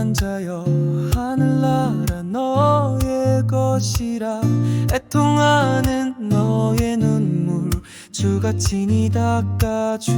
난 자여 하늘나라 너의 것이라 애통하는 너의 눈물 주가 친히 닦아주시네.